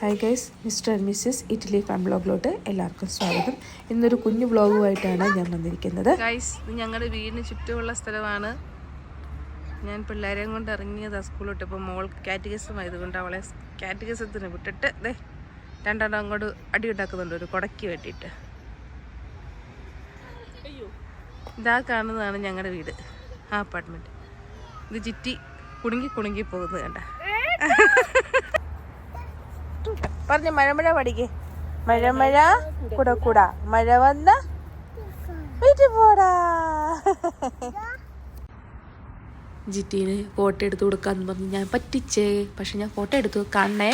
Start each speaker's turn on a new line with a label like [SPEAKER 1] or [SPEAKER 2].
[SPEAKER 1] Hi guys mister and missus Italy farm ബ്ലോഗിലോട്ട് എല്ലാവർക്കും സ്വാഗതം. ഇന്നൊരു കുഞ്ഞു ബ്ലോഗുമായിട്ടാണ് ഞാൻ വന്നിരിക്കുന്നത്.
[SPEAKER 2] ഗൈസ് ഇത് ഞങ്ങളുടെ വീടിന് ചുറ്റുമുള്ള സ്ഥലമാണ്. ഞാൻ പിള്ളേരെയും കൊണ്ട് ഇറങ്ങിയതാണ് സ്കൂളിലോട്ട്. ഇപ്പോൾ മോൾ കാറ്റഗസം ആയതുകൊണ്ട് അവളെ കാറ്റഗസത്തിന് വിട്ടിട്ട് ദേ രണ്ടെണ്ണം അങ്ങോട്ട് അടി ഉണ്ടാക്കുന്നുണ്ട് ഒരു കുടയ്ക്ക് വേണ്ടിയിട്ട് ഇതാ കാണുന്നതാണ് ഞങ്ങളുടെ വീട്. ആ അപ്പാർട്ട്മെന്റ് ഇത് ചുറ്റി കുടുങ്ങി കുടുങ്ങി പോകുന്നത് കണ്ട. പറഞ്ഞു മഴമഴ പഠിക്കേ. മഴമഴ കൂടെ കൂട. മഴ വന്ന വീട്ടിൽ പോടാ.
[SPEAKER 1] ജിറ്റീന് ഫോട്ടോ എടുത്ത് കൊടുക്കാന്ന് പറഞ്ഞ് ഞാൻ പറ്റിച്ചേ. പക്ഷെ ഞാൻ ഫോട്ടോ എടുത്ത് കാണണേ